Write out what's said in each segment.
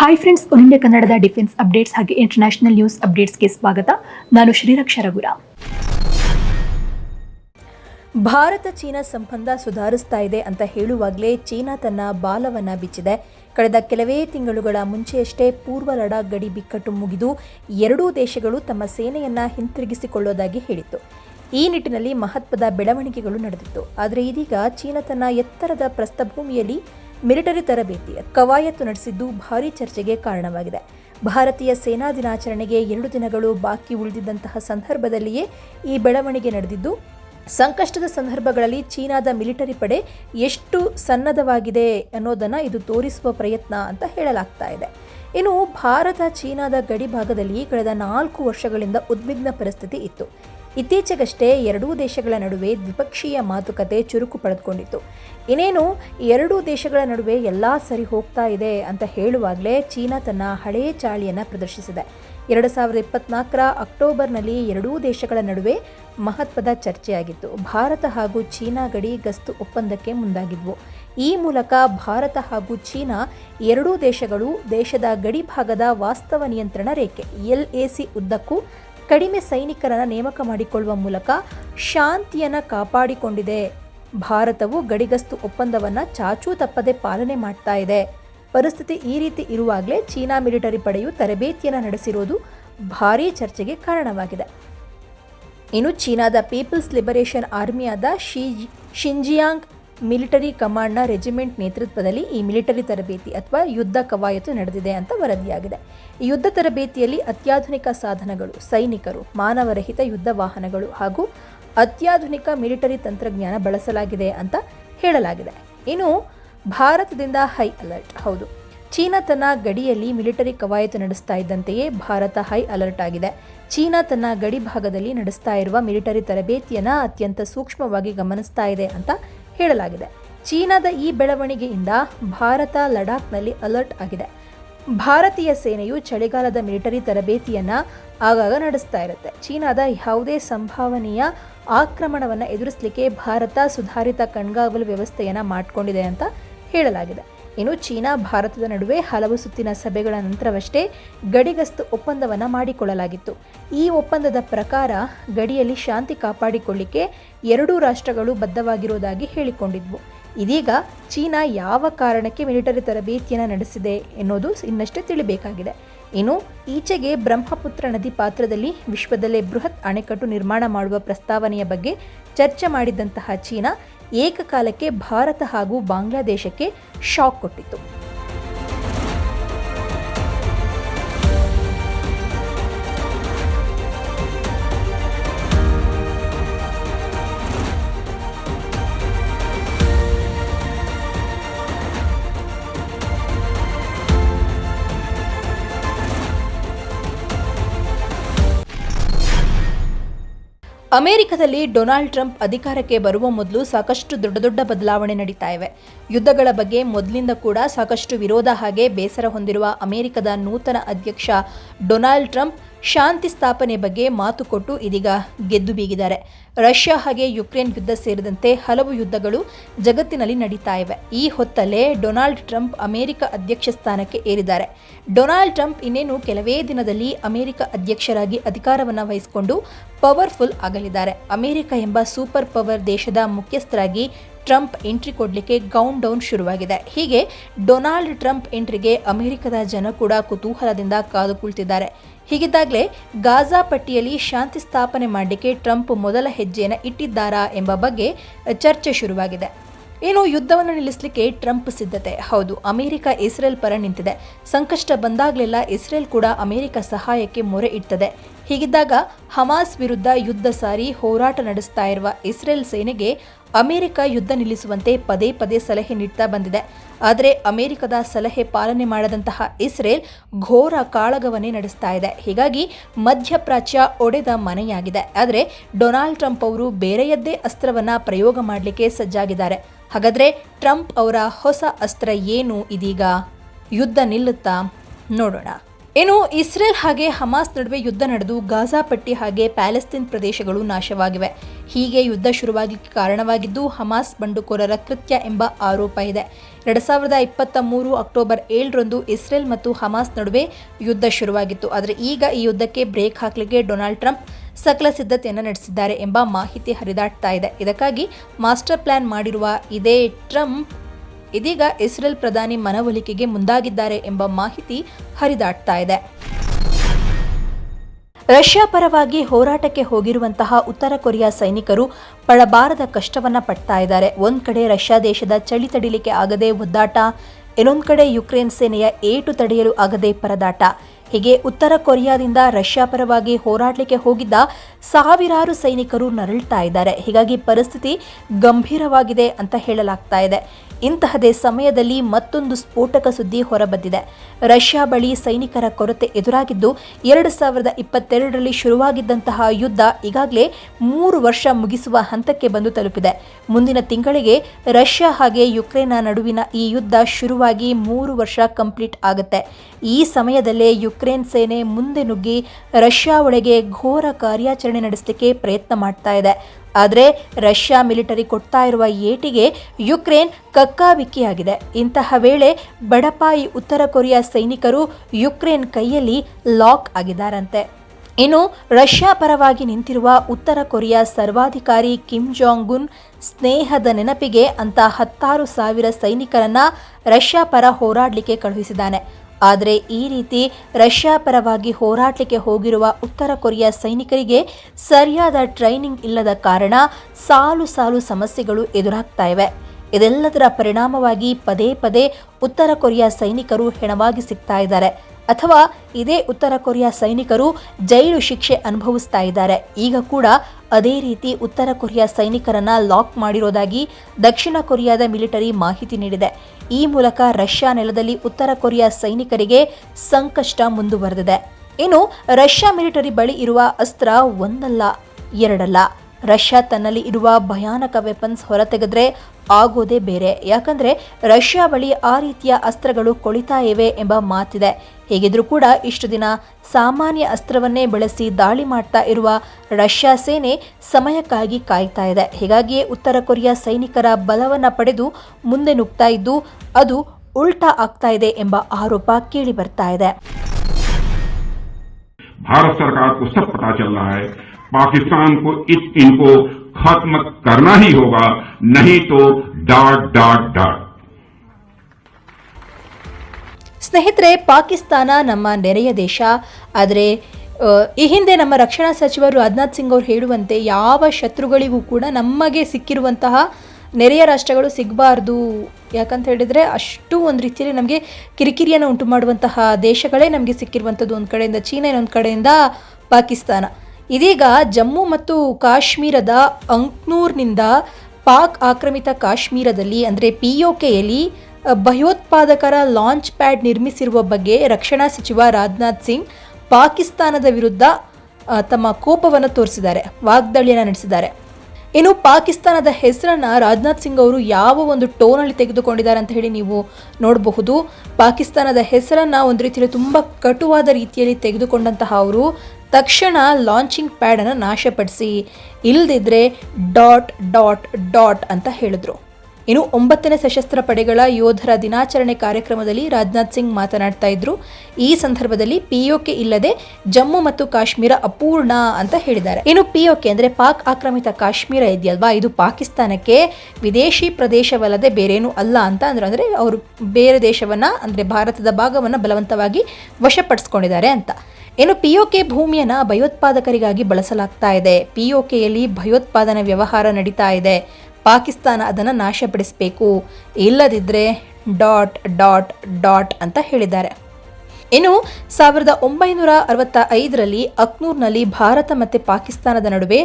Hi friends one India ಕನ್ನಡದ defence updates ಹಾಗೆ international news ಅಪ್ಡೇಟ್ಸ್ಗೆ ಸ್ವಾಗತ. ನಾನು ಶ್ರೀರಕ್ಷ ರಘುರ ಭಾರತ ಚೀನಾ ಸಂಬಂಧ ಸುಧಾರಿಸ್ತಾ ಇದೆ ಅಂತ ಹೇಳುವಾಗಲೇ ಚೀನಾ ತನ್ನ ಬಾಲವನ್ನು ಬಿಚ್ಚಿದೆ. ಕಳೆದ ಕೆಲವೇ ತಿಂಗಳುಗಳ ಮುಂಚೆಯಷ್ಟೇ ಪೂರ್ವ ಲಡಾಖ್ ಗಡಿ ಬಿಕ್ಕಟ್ಟು ಮುಗಿದು ಎರಡೂ ದೇಶಗಳು ತಮ್ಮ ಸೇನೆಯನ್ನು ಹಿಂತಿರುಗಿಸಿಕೊಳ್ಳೋದಾಗಿ ಹೇಳಿತ್ತು. ಈ ನಿಟ್ಟಿನಲ್ಲಿ ಮಹತ್ವದ ಬೆಳವಣಿಗೆಗಳು ನಡೆದಿತ್ತು. ಆದರೆ ಇದೀಗ ಚೀನಾ ತನ್ನ ಎತ್ತರದ ಪ್ರಸ್ಥಭೂಮಿಯಲ್ಲಿ ಮಿಲಿಟರಿ ತರಬೇತಿ, ಕವಾಯತ್ತು ನಡೆಸಿದ್ದು ಭಾರಿ ಚರ್ಚೆಗೆ ಕಾರಣವಾಗಿದೆ. ಭಾರತೀಯ ಸೇನಾ ದಿನಾಚರಣೆಗೆ ಎರಡು ದಿನಗಳು ಬಾಕಿ ಉಳಿದಿದ್ದಂತಹ ಸಂದರ್ಭದಲ್ಲಿಯೇ ಈ ಬೆಳವಣಿಗೆ ನಡೆದಿದ್ದು, ಸಂಕಷ್ಟದ ಸಂದರ್ಭಗಳಲ್ಲಿ ಚೀನಾದ ಮಿಲಿಟರಿ ಪಡೆ ಎಷ್ಟು ಸನ್ನದ್ಧವಾಗಿದೆ ಅನ್ನೋದನ್ನು ಇದು ತೋರಿಸುವ ಪ್ರಯತ್ನ ಅಂತ ಹೇಳಲಾಗ್ತಾ ಇದೆ. ಇನ್ನು ಭಾರತ ಚೀನಾದ ಗಡಿ ಭಾಗದಲ್ಲಿ ಕಳೆದ ನಾಲ್ಕು ವರ್ಷಗಳಿಂದ ಉದ್ವಿಗ್ನ ಪರಿಸ್ಥಿತಿ ಇತ್ತು. ಇತ್ತೀಚೆಗಷ್ಟೇ ಎರಡೂ ದೇಶಗಳ ನಡುವೆ ದ್ವಿಪಕ್ಷೀಯ ಮಾತುಕತೆ ಚುರುಕು ಪಡೆದುಕೊಂಡಿತ್ತು. ಇನ್ನೇನು ಎರಡೂ ದೇಶಗಳ ನಡುವೆ ಎಲ್ಲ ಸರಿ ಹೋಗ್ತಾ ಇದೆ ಅಂತ ಹೇಳುವಾಗಲೇ ಚೀನಾ ತನ್ನ ಹಳೆಯ ಚಾಳಿಯನ್ನು ಪ್ರದರ್ಶಿಸಿದೆ. ಎರಡು ಸಾವಿರದ ಇಪ್ಪತ್ನಾಲ್ಕರ ಅಕ್ಟೋಬರ್ನಲ್ಲಿ ಎರಡೂ ದೇಶಗಳ ನಡುವೆ ಮಹತ್ವದ ಚರ್ಚೆಯಾಗಿತ್ತು. ಭಾರತ ಹಾಗೂ ಚೀನಾ ಗಡಿ ಗಸ್ತು ಒಪ್ಪಂದಕ್ಕೆ ಮುಂದಾಗಿದ್ವು. ಈ ಮೂಲಕ ಭಾರತ ಹಾಗೂ ಚೀನಾ ಎರಡೂ ದೇಶಗಳು ದೇಶದ ಗಡಿ ಭಾಗದ ವಾಸ್ತವ ನಿಯಂತ್ರಣ ರೇಖೆ ಎಲ್ಎಸಿ ಉದ್ದಕ್ಕೂ ಕಡಿಮೆ ಸೈನಿಕರನ್ನು ನೇಮಕ ಮಾಡಿಕೊಳ್ಳುವ ಮೂಲಕ ಶಾಂತಿಯನ್ನು ಕಾಪಾಡಿಕೊಂಡಿದೆ. ಭಾರತವು ಗಡಿಗಸ್ತು ಒಪ್ಪಂದವನ್ನು ಚಾಚೂ ತಪ್ಪದೆ ಪಾಲನೆ ಮಾಡ್ತಾ ಇದೆ. ಪರಿಸ್ಥಿತಿ ಈ ರೀತಿ ಇರುವಾಗಲೇ ಚೀನಾ ಮಿಲಿಟರಿ ಪಡೆಯು ತರಬೇತಿಯನ್ನು ನಡೆಸಿರುವುದು ಭಾರೀ ಚರ್ಚೆಗೆ ಕಾರಣವಾಗಿದೆ. ಇನ್ನು ಚೀನಾದ ಪೀಪಲ್ಸ್ ಲಿಬರೇಷನ್ ಆರ್ಮಿಯಾದ ಶಿ ಶಿಂಜಿಯಾಂಗ್ ಮಿಲಿಟರಿ ಕಮಾಂಡ್ನ ರೆಜಿಮೆಂಟ್ ನೇತೃತ್ವದಲ್ಲಿ ಈ ಮಿಲಿಟರಿ ತರಬೇತಿ ಅಥವಾ ಯುದ್ಧ ಕವಾಯತು ನಡೆದಿದೆ ಅಂತ ವರದಿಯಾಗಿದೆ. ಈ ಯುದ್ಧ ತರಬೇತಿಯಲ್ಲಿ ಅತ್ಯಾಧುನಿಕ ಸಾಧನಗಳು, ಸೈನಿಕರು, ಮಾನವರಹಿತ ಯುದ್ಧ ವಾಹನಗಳು ಹಾಗೂ ಅತ್ಯಾಧುನಿಕ ಮಿಲಿಟರಿ ತಂತ್ರಜ್ಞಾನ ಬಳಸಲಾಗಿದೆ ಅಂತ ಹೇಳಲಾಗಿದೆ. ಇನ್ನು ಭಾರತದಿಂದ ಹೈ ಅಲರ್ಟ್, ಹೌದು. ಚೀನಾ ತನ್ನ ಗಡಿಯಲ್ಲಿ ಮಿಲಿಟರಿ ಕವಾಯತು ನಡೆಸ್ತಾ ಇದ್ದಂತೆಯೇ ಭಾರತ ಹೈ ಅಲರ್ಟ್ ಆಗಿದೆ. ಚೀನಾ ತನ್ನ ಗಡಿ ಭಾಗದಲ್ಲಿ ನಡೆಸ್ತಾ ಇರುವ ಮಿಲಿಟರಿ ತರಬೇತಿಯನ್ನು ಅತ್ಯಂತ ಸೂಕ್ಷ್ಮವಾಗಿ ಗಮನಿಸ್ತಾ ಇದೆ ಅಂತ ಹೇಳಲಾಗಿದೆ. ಚೀನಾದ ಈ ಬೆಳವಣಿಗೆಯಿಂದ ಭಾರತ ಲಡಾಖ್ನಲ್ಲಿ ಅಲರ್ಟ್ ಆಗಿದೆ. ಭಾರತೀಯ ಸೇನೆಯು ಚಳಿಗಾಲದ ಮಿಲಿಟರಿ ತರಬೇತಿಯನ್ನು ಆಗಾಗ ನಡೆಸ್ತಾ ಇರುತ್ತೆ. ಚೀನಾದ ಯಾವುದೇ ಸಂಭಾವನೀಯ ಆಕ್ರಮಣವನ್ನು ಎದುರಿಸಲಿಕ್ಕೆ ಭಾರತ ಸುಧಾರಿತ ಕಣ್ಗಾವಲು ವ್ಯವಸ್ಥೆಯನ್ನು ಮಾಡಿಕೊಂಡಿದೆ ಅಂತ ಹೇಳಲಾಗಿದೆ. ಇನ್ನು ಚೀನಾ ಭಾರತದ ನಡುವೆ ಹಲವು ಸುತ್ತಿನ ಸಭೆಗಳ ನಂತರವಷ್ಟೇ ಗಡಿಗಸ್ತು ಒಪ್ಪಂದವನ್ನು ಮಾಡಿಕೊಳ್ಳಲಾಗಿತ್ತು. ಈ ಒಪ್ಪಂದದ ಪ್ರಕಾರ ಗಡಿಯಲ್ಲಿ ಶಾಂತಿ ಕಾಪಾಡಿಕೊಳ್ಳಿಕ್ಕೆ ಎರಡೂ ರಾಷ್ಟ್ರಗಳು ಬದ್ಧವಾಗಿರುವುದಾಗಿ ಹೇಳಿಕೊಂಡಿದ್ವು. ಇದೀಗ ಚೀನಾ ಯಾವ ಕಾರಣಕ್ಕೆ ಮಿಲಿಟರಿ ತರಬೇತಿಯನ್ನು ನಡೆಸಿದೆ ಎನ್ನುವುದು ಇನ್ನಷ್ಟೇ ತಿಳಿಬೇಕಾಗಿದೆ. ಇನ್ನು ಈಚೆಗೆ ಬ್ರಹ್ಮಪುತ್ರ ನದಿ ಪಾತ್ರದಲ್ಲಿ ವಿಶ್ವದಲ್ಲೇ ಬೃಹತ್ ಅಣೆಕಟ್ಟು ನಿರ್ಮಾಣ ಮಾಡುವ ಪ್ರಸ್ತಾವನೆಯ ಬಗ್ಗೆ ಚರ್ಚೆ ಮಾಡಿದಂತಹ ಚೀನಾ ಏಕಕಾಲಕ್ಕೆ ಭಾರತ ಹಾಗೂ ಬಾಂಗ್ಲಾದೇಶಕ್ಕೆ ಶಾಕ್ ಕೊಟ್ಟಿತ್ತು. ಅಮೆರಿಕದಲ್ಲಿ ಡೊನಾಲ್ಡ್ ಟ್ರಂಪ್ ಅಧಿಕಾರಕ್ಕೆ ಬರುವ ಮೊದಲು ಸಾಕಷ್ಟು ದೊಡ್ಡ ದೊಡ್ಡ ಬದಲಾವಣೆ ನಡೀತಾ ಇವೆ. ಯುದ್ಧಗಳ ಬಗ್ಗೆ ಮೊದಲಿಂದ ಕೂಡ ಸಾಕಷ್ಟು ವಿರೋಧ ಹಾಗೆ ಬೇಸರ ಹೊಂದಿರುವ ಅಮೆರಿಕದ ನೂತನ ಅಧ್ಯಕ್ಷ ಡೊನಾಲ್ಡ್ ಟ್ರಂಪ್ ಶಾಂತಿ ಸ್ಥಾಪನೆ ಬಗ್ಗೆ ಮಾತು ಕೊಟ್ಟು ಇದೀಗ ಗೆದ್ದು ಬೀಗಿದ್ದಾರೆ. ರಷ್ಯಾ ಹಾಗೆ ಯುಕ್ರೇನ್ ಯುದ್ಧ ಸೇರಿದಂತೆ ಹಲವು ಯುದ್ಧಗಳು ಜಗತ್ತಿನಲ್ಲಿ ನಡೀತಾ ಇವೆ ಈ ಹೊತ್ತಲ್ಲೇ ಡೊನಾಲ್ಡ್ ಟ್ರಂಪ್ ಅಮೆರಿಕ ಅಧ್ಯಕ್ಷ ಸ್ಥಾನಕ್ಕೆ ಏರಿದ್ದಾರೆ. ಡೊನಾಲ್ಡ್ ಟ್ರಂಪ್ ಇನ್ನೇನು ಕೆಲವೇ ದಿನದಲ್ಲಿ ಅಮೆರಿಕ ಅಧ್ಯಕ್ಷರಾಗಿ ಅಧಿಕಾರವನ್ನು ವಹಿಸಿಕೊಂಡು ಪವರ್ಫುಲ್ ಆಗಲಿದ್ದಾರೆ. ಅಮೆರಿಕ ಎಂಬ ಸೂಪರ್ ಪವರ್ ದೇಶದ ಮುಖ್ಯಸ್ಥರಾಗಿ ಟ್ರಂಪ್ ಎಂಟ್ರಿ ಕೊಡಲಿಕ್ಕೆ ಗೌನ್ ಡೌನ್ ಶುರುವಾಗಿದೆ. ಹೀಗೆ ಡೊನಾಲ್ಡ್ ಟ್ರಂಪ್ ಎಂಟ್ರಿಗೆ ಅಮೆರಿಕದ ಜನ ಕೂಡ ಕುತೂಹಲದಿಂದ ಕಾದು ಕುಳಿತಿದ್ದಾರೆ ಹೀಗಿದ್ದಾಗಲೇ ಗಾಜಾ ಪಟ್ಟಿಯಲ್ಲಿ ಶಾಂತಿ ಸ್ಥಾಪನೆ ಮಾಡಲಿಕ್ಕೆ ಟ್ರಂಪ್ ಮೊದಲ ಹೆಜ್ಜೆಯನ್ನು ಇಟ್ಟಿದ್ದಾರಾ ಎಂಬ ಬಗ್ಗೆ ಚರ್ಚೆ ಶುರುವಾಗಿದೆ. ಏನು ಯುದ್ಧವನ್ನು ನಿಲ್ಲಿಸಲಿಕ್ಕೆ ಟ್ರಂಪ್ ಸಿದ್ಧತೆ? ಹೌದು, ಅಮೆರಿಕ ಇಸ್ರೇಲ್ ಪರ ನಿಂತಿದೆ. ಸಂಕಷ್ಟ ಬಂದಾಗಲೆಲ್ಲ ಇಸ್ರೇಲ್ ಕೂಡ ಅಮೆರಿಕ ಸಹಾಯಕ್ಕೆ ಮೊರೆ ಇಡ್ತದೆ. ಹೀಗಿದ್ದಾಗ ಹಮಾಸ್ ವಿರುದ್ಧ ಯುದ್ಧ ಸಾರಿ ಹೋರಾಟ ನಡೆಸ್ತಾ ಇರುವ ಇಸ್ರೇಲ್ ಸೇನೆಗೆ ಅಮೆರಿಕ ಯುದ್ಧ ನಿಲ್ಲಿಸುವಂತೆ ಪದೇ ಪದೇ ಸಲಹೆ ನೀಡ್ತಾ ಬಂದಿದೆ. ಆದರೆ ಅಮೆರಿಕದ ಸಲಹೆ ಪಾಲನೆ ಮಾಡದಂತಹ ಇಸ್ರೇಲ್ ಘೋರ ಕಾಳಗವನ್ನೇ ನಡೆಸ್ತಾ ಇದೆ. ಹೀಗಾಗಿ ಮಧ್ಯಪ್ರಾಚ್ಯ ಒಡೆದ ಮನೆಯಾಗಿದೆ. ಆದರೆ ಡೊನಾಲ್ಡ್ ಟ್ರಂಪ್ ಅವರು ಬೇರೆಯದ್ದೇ ಅಸ್ತ್ರವನ್ನು ಪ್ರಯೋಗ ಮಾಡಲಿಕ್ಕೆ ಸಜ್ಜಾಗಿದ್ದಾರೆ. ಹಾಗಾದರೆ ಟ್ರಂಪ್ ಅವರ ಹೊಸ ಅಸ್ತ್ರ ಏನು ಇದೀಗ? ಯುದ್ಧ ನಿಲ್ಲುತ್ತಾ? ನೋಡೋಣ. ಇನ್ನು ಇಸ್ರೇಲ್ ಹಾಗೆ ಹಮಾಸ್ ನಡುವೆ ಯುದ್ಧ ನಡೆದು ಗಾಜಾ ಪಟ್ಟಿ ಹಾಗೆ ಪ್ಯಾಲೆಸ್ತೀನ್ ಪ್ರದೇಶಗಳು ನಾಶವಾಗಿವೆ. ಹೀಗೆ ಯುದ್ಧ ಶುರುವಾಗಲಿಕ್ಕೆ ಕಾರಣವಾಗಿದ್ದು ಹಮಾಸ್ ಬಂಡುಕೋರರ ಕೃತ್ಯ ಎಂಬ ಆರೋಪ ಇದೆ. ಎರಡು ಸಾವಿರದ ಇಪ್ಪತ್ತ ಮೂರು ಅಕ್ಟೋಬರ್ ಏಳರಂದು ಇಸ್ರೇಲ್ ಮತ್ತು ಹಮಾಸ್ ನಡುವೆ ಯುದ್ಧ ಶುರುವಾಗಿತ್ತು. ಆದರೆ ಈಗ ಈ ಯುದ್ಧಕ್ಕೆ ಬ್ರೇಕ್ ಹಾಕಲಿಕ್ಕೆ ಡೊನಾಲ್ಡ್ ಟ್ರಂಪ್ ಸಕಲ ಸಿದ್ಧತೆಯನ್ನು ನಡೆಸಿದ್ದಾರೆ ಎಂಬ ಮಾಹಿತಿ ಹರಿದಾಡ್ತಾ ಇದೆ. ಇದಕ್ಕಾಗಿ ಮಾಸ್ಟರ್ ಪ್ಲಾನ್ ಮಾಡಿರುವ ಇದೇ ಟ್ರಂಪ್ ಇದೀಗ ಇಸ್ರೇಲ್ ಪ್ರಧಾನಿ ಮನವೊಲಿಕೆಗೆ ಮುಂದಾಗಿದ್ದಾರೆ ಎಂಬ ಮಾಹಿತಿ ಹರಿದಾಡ್ತಾ ಇದೆ. ರಷ್ಯಾ ಪರವಾಗಿ ಹೋರಾಟಕ್ಕೆ ಹೋಗಿರುವಂತಹ ಉತ್ತರ ಕೊರಿಯಾ ಸೈನಿಕರು ಪಡಬಾರದ ಕಷ್ಟವನ್ನ ಪಡ್ತಾ ಇದ್ದಾರೆ. ಒಂದ್ ಕಡೆ ರಷ್ಯಾ ದೇಶದ ಚಳಿ ತಡಿಲಿಕ್ಕೆ ಆಗದೆ ಒದ್ದಾಟ, ಇನ್ನೊಂದ್ ಕಡೆ ಯುಕ್ರೇನ್ ಸೇನೆಯ ಏಟು ತಡೆಯಲು ಆಗದೆ ಪರದಾಟ. ಹೀಗೆ ಉತ್ತರ ಕೊರಿಯಾದಿಂದ ರಷ್ಯಾ ಪರವಾಗಿ ಹೋರಾಡಲಿಕ್ಕೆ ಹೋಗಿದ್ದ ಸಾವಿರಾರು ಸೈನಿಕರು ನರಳ್ತಾ ಇದ್ದಾರೆ. ಹೀಗಾಗಿ ಪರಿಸ್ಥಿತಿ ಗಂಭೀರವಾಗಿದೆ ಅಂತ ಹೇಳಲಾಗ್ತಾ ಇದೆ. ಇಂತಹದೇ ಸಮಯದಲ್ಲಿ ಮತ್ತೊಂದು ಸ್ಫೋಟಕ ಸುದ್ದಿ ಹೊರಬಂದಿದೆ. ರಷ್ಯಾ ಬಳಿ ಸೈನಿಕರ ಕೊರತೆ ಎದುರಾಗಿದ್ದು, ಎರಡು ಸಾವಿರದ ಇಪ್ಪತ್ತೆರಡರಲ್ಲಿ ಶುರುವಾಗಿದ್ದಂತಹ ಯುದ್ಧ ಈಗಾಗಲೇ ಮೂರು ವರ್ಷ ಮುಗಿಸುವ ಹಂತಕ್ಕೆ ಬಂದು ತಲುಪಿದೆ. ಮುಂದಿನ ತಿಂಗಳಿಗೆ ರಷ್ಯಾ ಹಾಗೆ ಯುಕ್ರೇನ್ನ ನಡುವಿನ ಈ ಯುದ್ಧ ಶುರುವಾಗಿ ಮೂರು ವರ್ಷ ಕಂಪ್ಲೀಟ್ ಆಗುತ್ತೆ. ಈ ಸಮಯದಲ್ಲೇ ಯುಕ್ರೇನ್ ಸೇನೆ ಮುಂದೆ ನುಗ್ಗಿ ರಷ್ಯಾ ಒಳಗೆ ಘೋರ ಕಾರ್ಯಾಚರಣೆ ನಡೆಸಲಿಕ್ಕೆ ಪ್ರಯತ್ನ ಮಾಡ್ತಾ ಇದೆ. ಆದರೆ ರಷ್ಯಾ ಮಿಲಿಟರಿ ಕೊಡ್ತಾ ಇರುವ ಏಟಿಗೆ ಯುಕ್ರೇನ್ ಕಕ್ಕಾಬಿಕ್ಕಿಯಾಗಿದೆ. ಇಂತಹ ವೇಳೆ ಬಡಪಾಯಿ ಉತ್ತರ ಕೊರಿಯಾ ಸೈನಿಕರು ಯುಕ್ರೇನ್ ಕೈಯಲ್ಲಿ ಲಾಕ್ ಆಗಿದ್ದಾರಂತೆ. ಇನ್ನು ರಷ್ಯಾ ಪರವಾಗಿ ನಿಂತಿರುವ ಉತ್ತರ ಕೊರಿಯಾ ಸರ್ವಾಧಿಕಾರಿ ಕಿಮ್ ಜಾಂಗುನ್ ಸ್ನೇಹದ ನೆನಪಿಗೆ ಅಂತ ಹತ್ತಾರು ಸಾವಿರ ಸೈನಿಕರನ್ನ ರಷ್ಯಾ ಪರ ಹೋರಾಡಲಿಕ್ಕೆ ಕಳುಹಿಸಿದ್ದಾನೆ. ಆದರೆ ಈ ರೀತಿ ರಷ್ಯಾ ಪರವಾಗಿ ಹೋರಾಟಕ್ಕೆ ಹೋಗಿರುವ ಉತ್ತರ ಕೊರಿಯಾ ಸೈನಿಕರಿಗೆ ಸರಿಯಾದ ಟ್ರೈನಿಂಗ್ ಇಲ್ಲದ ಕಾರಣ ಸಾಲು ಸಾಲು ಸಮಸ್ಯೆಗಳು ಎದುರಾಗ್ತಾ ಇವೆ. ಇದೆಲ್ಲದರ ಪರಿಣಾಮವಾಗಿ ಪದೇ ಪದೇ ಉತ್ತರ ಕೊರಿಯಾ ಸೈನಿಕರು ಹೆಣವಾಗಿ ಸಿಗ್ತಾ ಇದ್ದಾರೆ. ಅಥವಾ ಇದೇ ಉತ್ತರ ಕೊರಿಯಾ ಸೈನಿಕರು ಜೈಲು ಶಿಕ್ಷೆ ಅನುಭವಿಸ್ತಾ ಇದ್ದಾರೆ. ಈಗ ಕೂಡ ಅದೇ ರೀತಿ ಉತ್ತರ ಕೊರಿಯಾ ಸೈನಿಕರನ್ನ ಲಾಕ್ ಮಾಡಿರೋದಾಗಿ ದಕ್ಷಿಣ ಕೊರಿಯಾದ ಮಿಲಿಟರಿ ಮಾಹಿತಿ ನೀಡಿದೆ. ಈ ಮೂಲಕ ರಷ್ಯಾ ನೆಲದಲ್ಲಿ ಉತ್ತರ ಕೊರಿಯಾ ಸೈನಿಕರಿಗೆ ಸಂಕಷ್ಟ ಮುಂದುವರೆದಿದೆ. ಇನ್ನು ರಷ್ಯಾ ಮಿಲಿಟರಿ ಬಳಿ ಇರುವ ಅಸ್ತ್ರ ಒಂದಲ್ಲ, ಎರಡಲ್ಲ. ರಷ್ಯಾ ತನ್ನಲ್ಲಿ ಇರುವ ಭಯಾನಕ ವೆಪನ್ಸ್ ಹೊರತೆಗೆದ್ರೆ ಆಗೋದೇ ಬೇರೆ. ಯಾಕಂದ್ರೆ ರಷ್ಯಾ ಬಳಿ ಆ ರೀತಿಯ ಅಸ್ತ್ರಗಳು ಕೊಳಿತಾ ಇವೆ ಎಂಬ ಮಾತಿದೆ. ಹೇಗಿದ್ರೂ ಕೂಡ ಇಷ್ಟು ದಿನ ಸಾಮಾನ್ಯ ಅಸ್ತ್ರವನ್ನೇ ಬಳಸಿ ದಾಳಿ ಮಾಡ್ತಾ ಇರುವ ರಷ್ಯಾ ಸೇನೆ ಸಮಯಕ್ಕಾಗಿ ಕಾಯ್ತಾ ಇದೆ. ಹೀಗಾಗಿಯೇ ಉತ್ತರ ಕೊರಿಯಾ ಸೈನಿಕರ ಬಲವನ್ನ ಪಡೆದು ಮುಂದೆ ನುಗ್ತಾ ಇದ್ದು ಅದು ಉಲ್ಟಾ ಆಗ್ತಾ ಇದೆ ಎಂಬ ಆರೋಪ ಕೇಳಿ ಬರ್ತಾ ಇದೆ. ಭಾರತ ಸರ್ಕಾರ को सब पता चल रहा है पाकिस्तान को इत, इनको खत्म करना ही होगा नहीं तो डाट डाट डाट ಸ್ನೇಹಿತರೆ ಪಾಕಿಸ್ತಾನ ನಮ್ಮ ನೆರೆಯ ದೇಶ ಆದರೆ ಆ, ಈ ಹಿಂದೆ ನಮ್ಮ ರಕ್ಷಣಾ ಸಚಿವರು ರಾಜನಾಥ್ ಸಿಂಗ್ ಅವರು ಹೇಳುವಂತೆ ಯಾವ ಶತ್ರುಗಳಿಗೂ ಕೂಡ ನಮಗೆ ಸಿಕ್ಕಿರುವಂತಹ ನೆರೆಯ ರಾಷ್ಟ್ರಗಳು ಸಿಗಬಾರ್ದು ಯಾಕಂತ ಹೇಳಿದರೆ ಅಷ್ಟು ಒಂದು ರೀತಿಯಲ್ಲಿ ನಮಗೆ ಕಿರಿಕಿರಿಯನ್ನು ಉಂಟು ಮಾಡುವಂತಹ ದೇಶಗಳೇ ನಮಗೆ ಸಿಕ್ಕಿರುವಂಥದ್ದು ಒಂದು ಕಡೆಯಿಂದ ಚೀನಾ ಇನ್ನೊಂದು ಕಡೆಯಿಂದ ಪಾಕಿಸ್ತಾನ ಇದೀಗ ಜಮ್ಮು ಮತ್ತು ಕಾಶ್ಮೀರದ ಅಂಕ್ನೂರ್ನಿಂದ ಪಾಕ್ ಆಕ್ರಮಿತ ಕಾಶ್ಮೀರದಲ್ಲಿ, ಅಂದರೆ ಪಿ ಒ ಕೆಯಲ್ಲಿ ಭಯೋತ್ಪಾದಕರ ಲಾಂಚ್ ಪ್ಯಾಡ್ ನಿರ್ಮಿಸಿರುವ ಬಗ್ಗೆ ರಕ್ಷಣಾ ಸಚಿವ ರಾಜನಾಥ್ ಸಿಂಗ್ ಪಾಕಿಸ್ತಾನದ ವಿರುದ್ಧ ತಮ್ಮ ಕೋಪವನ್ನು ತೋರಿಸಿದ್ದಾರೆ, ವಾಗ್ದಾಳಿಯನ್ನು ನಡೆಸಿದ್ದಾರೆ. ಇನ್ನು ಪಾಕಿಸ್ತಾನದ ಹೆಸರನ್ನ ರಾಜನಾಥ್ ಸಿಂಗ್ ಅವರು ಯಾವ ಒಂದು ಟೋನಲ್ಲಿ ತೆಗೆದುಕೊಂಡಿದ್ದಾರೆ ಅಂತ ಹೇಳಿ ನೀವು ನೋಡಬಹುದು. ಪಾಕಿಸ್ತಾನದ ಹೆಸರನ್ನ ಒಂದು ರೀತಿಯಲ್ಲಿ ತುಂಬ ಕಟುವಾದ ರೀತಿಯಲ್ಲಿ ತೆಗೆದುಕೊಂಡಂತಹ ಅವರು ತಕ್ಷಣ ಲಾಂಚಿಂಗ್ ಪ್ಯಾಡನ್ನು ನಾಶಪಡಿಸಿ ಇಲ್ಲದಿದ್ದರೆ ಡಾಟ್ ಡಾಟ್ ಡಾಟ್ ಅಂತ ಹೇಳಿದ್ರು. ಇನ್ನು ಒಂಬತ್ತನೇ ಸಶಸ್ತ್ರ ಪಡೆಗಳ ಯೋಧರ ದಿನಾಚರಣೆ ಕಾರ್ಯಕ್ರಮದಲ್ಲಿ ರಾಜನಾಥ್ ಸಿಂಗ್ ಮಾತನಾಡ್ತಾ ಇದ್ರು. ಈ ಸಂದರ್ಭದಲ್ಲಿ ಪಿಒಕೆ ಇಲ್ಲದೆ ಜಮ್ಮು ಮತ್ತು ಕಾಶ್ಮೀರ ಅಪೂರ್ಣ ಅಂತ ಹೇಳಿದ್ದಾರೆ. ಇನ್ನು ಪಿಒಕೆ ಅಂದ್ರೆ ಪಾಕ್ ಆಕ್ರಮಿತ ಕಾಶ್ಮೀರ ಇದೆಯಲ್ವಾ? ಇದು ಪಾಕಿಸ್ತಾನಕ್ಕೆ ವಿದೇಶಿ ಪ್ರದೇಶವಲ್ಲದೆ ಬೇರೇನೂ ಅಲ್ಲ ಅಂತ ಅಂದ್ರೆ. ಅಂದ್ರೆ ಅವರು ಬೇರೆ ದೇಶವನ್ನ, ಅಂದ್ರೆ ಭಾರತದ ಭಾಗವನ್ನ ಬಲವಂತವಾಗಿ ವಶಪಡಿಸ್ಕೊಂಡಿದ್ದಾರೆ ಅಂತ. ಇನ್ನು ಪಿಒಕೆ ಭೂಮಿಯನ್ನ ಭಯೋತ್ಪಾದಕರಿಗಾಗಿ ಬಳಸಲಾಗ್ತಾ ಇದೆ. ಪಿಒಕೆಯಲ್ಲಿ ಭಯೋತ್ಪಾದನೆ ವ್ಯವಹಾರ ನಡೀತಾ ಇದೆ. ಪಾಕಿಸ್ತಾನ ಅದನ್ನು ನಾಶಪಡಿಸಬೇಕು. ಇಲ್ಲದಿದ್ದರೆ ಡಾಟ್ ಡಾಟ್ ಡಾಟ್ ಅಂತ ಹೇಳಿದ್ದಾರೆ. ಇನ್ನು ಸಾವಿರದ ಒಂಬೈನೂರ ಅರವತ್ತ ಐದರಲ್ಲಿ ಅಕ್ನೂರ್ನಲ್ಲಿ ಭಾರತ ಮತ್ತು ಪಾಕಿಸ್ತಾನದ ನಡುವೆ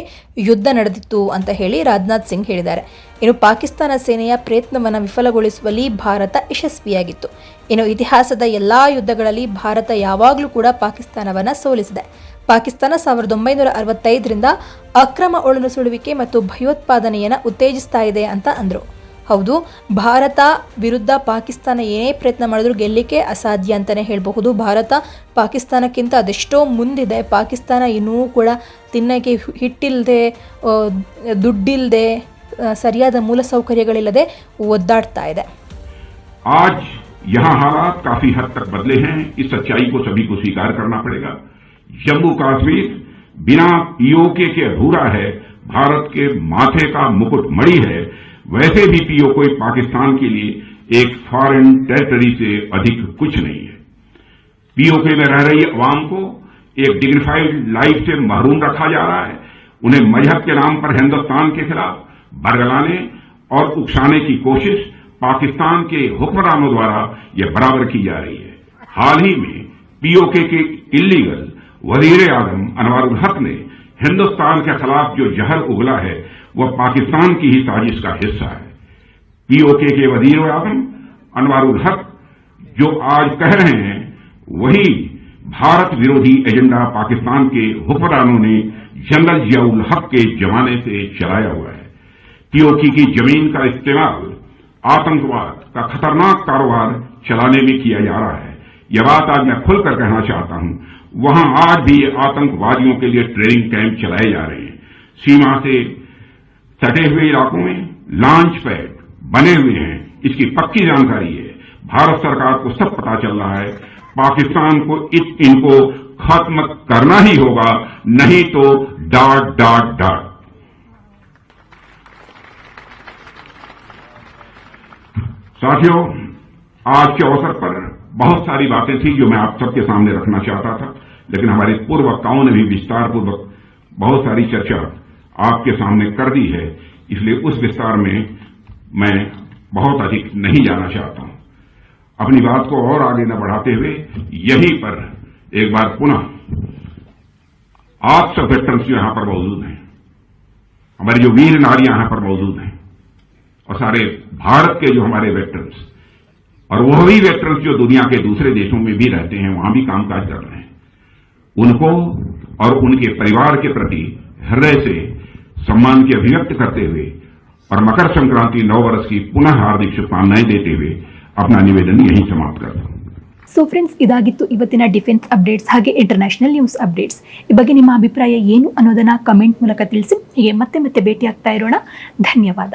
ಯುದ್ಧ ನಡೆದಿತ್ತು ಅಂತ ಹೇಳಿ ರಾಜನಾಥ್ ಸಿಂಗ್ ಹೇಳಿದ್ದಾರೆ. ಇನ್ನು ಪಾಕಿಸ್ತಾನ ಸೇನೆಯ ಪ್ರಯತ್ನವನ್ನು ವಿಫಲಗೊಳಿಸುವಲ್ಲಿ ಭಾರತ ಯಶಸ್ವಿಯಾಗಿತ್ತು. ಇನ್ನು ಇತಿಹಾಸದ ಎಲ್ಲ ಯುದ್ಧಗಳಲ್ಲಿ ಭಾರತ ಯಾವಾಗಲೂ ಕೂಡ ಪಾಕಿಸ್ತಾನವನ್ನು ಸೋಲಿಸಿದೆ. ಪಾಕಿಸ್ತಾನ ಸಾವಿರದ ಒಂಬೈನೂರ ಅರವತ್ತೈದರಿಂದ ಅಕ್ರಮ ಒಳನುಸುಳುವಿಕೆ ಮತ್ತು ಭಯೋತ್ಪಾದನೆಯನ್ನು ಉತ್ತೇಜಿಸ್ತಾ ಇದೆ ಅಂತ ಅಂದರು ಹೌದು ಭಾರತ ವಿರುದ್ಧ ಪಾಕಿಸ್ತಾನ ಏನೇ ಪ್ರಯತ್ನ ಮಾಡಿದ್ರು ಗೆಲ್ಲಲಿಕ್ಕೆ ಅಸಾಧ್ಯ ಅಂತಲೇ ಹೇಳಬಹುದು ಭಾರತ ಪಾಕಿಸ್ತಾನಕ್ಕಿಂತ ಅದೆಷ್ಟೋ ಮುಂದಿದೆ ಪಾಕಿಸ್ತಾನ ಇನ್ನೂ ಕೂಡ ತಿನ್ನಕ್ಕೆ ಹಿಟ್ಟಿಲ್ಲದೆ ದುಡ್ಡಿಲ್ಲದೆ ಸರಿಯಾದ ಮೂಲಸೌಕರ್ಯಗಳಿಲ್ಲದೆ ಒದ್ದಾಡ್ತಾ ಇದೆ आज यहाँ हालात काफी हद तक बदले हैं इस सच्चाई को सभी को स्वीकार करना पड़ेगा جموں کاشمیر بنا پی او کے کے ہورا ہے، بھارت کے ماتھے کا مکٹ مڑی ہے، ویسے بھی پی او کوئی پاکستان کے لیے ایک فارن ٹریٹری سے ادھک کچھ نہیں ہے۔ پی او کے میں رہ رہی عوام کو ایک ڈگنیفائڈ لائف سے محروم رکھا جا رہا ہے۔ انہیں مذہب کے نام پر ہندوستان کے خلاف برگلانے اور اکسانے کی کوشش پاکستان کے حکمرانوں دوارا یہ برابر کی جا رہی ہے۔ حال ہی میں پی او کے کے انلیگل وزیر اعظم انوار الحق نے ہندوستان کے خلاف جو جہر اگلا ہے، وہ پاکستان کی ہی سازش کا حصہ ہے۔ پی او کے کے وزیر اعظم انوار الحق جو آج کہہ رہے ہیں، وہی بھارت ویروی ایجنڈا پاکستان کے حکمرانوں نے جنرل ضیاء الحق کے جمانے سے چلایا ہوا ہے۔ پی او کی کی زمین کا استعمال آتنکواد کا خطرناک کاروبار چلانے میں کیا جا رہا ہے۔ یہ بات آج میں کھل کر کہنا چاہتا ہوں۔ وہاں آج بھی آتنکوادیوں کے لیے ٹریننگ کیمپ چلائے جا رہے ہیں۔ سیما سے سٹے ہوئے علاقوں میں لانچ پیڈ بنے ہوئے ہیں۔ اس کی پکی جانکاری ہے۔ بھارت سرکار کو سب پتا چل رہا ہے۔ پاکستان کو ان کو ختم کرنا ہی ہوگا۔ نہیں تو ڈاٹ ڈاٹ ڈاٹ۔ ساتھیوں، آج کے اوسر پر بہت ساری باتیں تھیں جو میں آپ سب کے سامنے رکھنا چاہتا تھا۔ لیکن ہمارے پور وکتاؤں نے بھی بستار پوروک بہت ساری چرچا آپ کے سامنے کر دی ہے۔ اس لیے اس بستار میں میں بہت ادھک نہیں جانا چاہتا ہوں۔ اپنی بات کو اور آگے نہ بڑھاتے ہوئے یہیں پر ایک بار پناہ۔ آپ سب ویکٹرنس یہاں پر موجود ہیں۔ ہماری جو ویر ناریاں یہاں پر موجود ہیں۔ اور سارے بھارت کے جو ہمارے ویکٹرنس اور وہ بھی ویکٹرنس جو دنیا کے دوسرے دیشوں میں بھی رہتے ہیں، وہاں بھی کام کاج کر رہے ہیں۔ ان کو اور ان کے پریوار کے پرتی ہردے سے سمان کی ابھیوکت کرتے ہوئے اور مکر سنکرانتی نو ورس کی پناہ ہاردک نائے دیتے ہوئے اپنا نیویدن یہی سماعت کرتا ہوں۔ ಸೊ ಫ್ರೆಂಡ್ಸ್ ಇದಾಗಿತ್ತು ಇವತ್ತಿನ ಡಿಫೆನ್ಸ್ ಅಪ್ಡೇಟ್ಸ್ ಹಾಗೆ ಇಂಟರ್ನ್ಯಾಷನಲ್ ನ್ಯೂಸ್ ಅಪ್ಡೇಟ್ಸ್ ಈ ಬಗ್ಗೆ ನಿಮ್ಮ ಅಭಿಪ್ರಾಯ ಏನು ಅನ್ನೋದನ್ನು ಕಮೆಂಟ್ ಮೂಲಕ ತಿಳಿಸಿ. ಹೀಗೆ ಮತ್ತೆ ಮತ್ತೆ ಭೇಟಿಯಾಗ್ತಾ ಇರೋಣ. ಧನ್ಯವಾದ.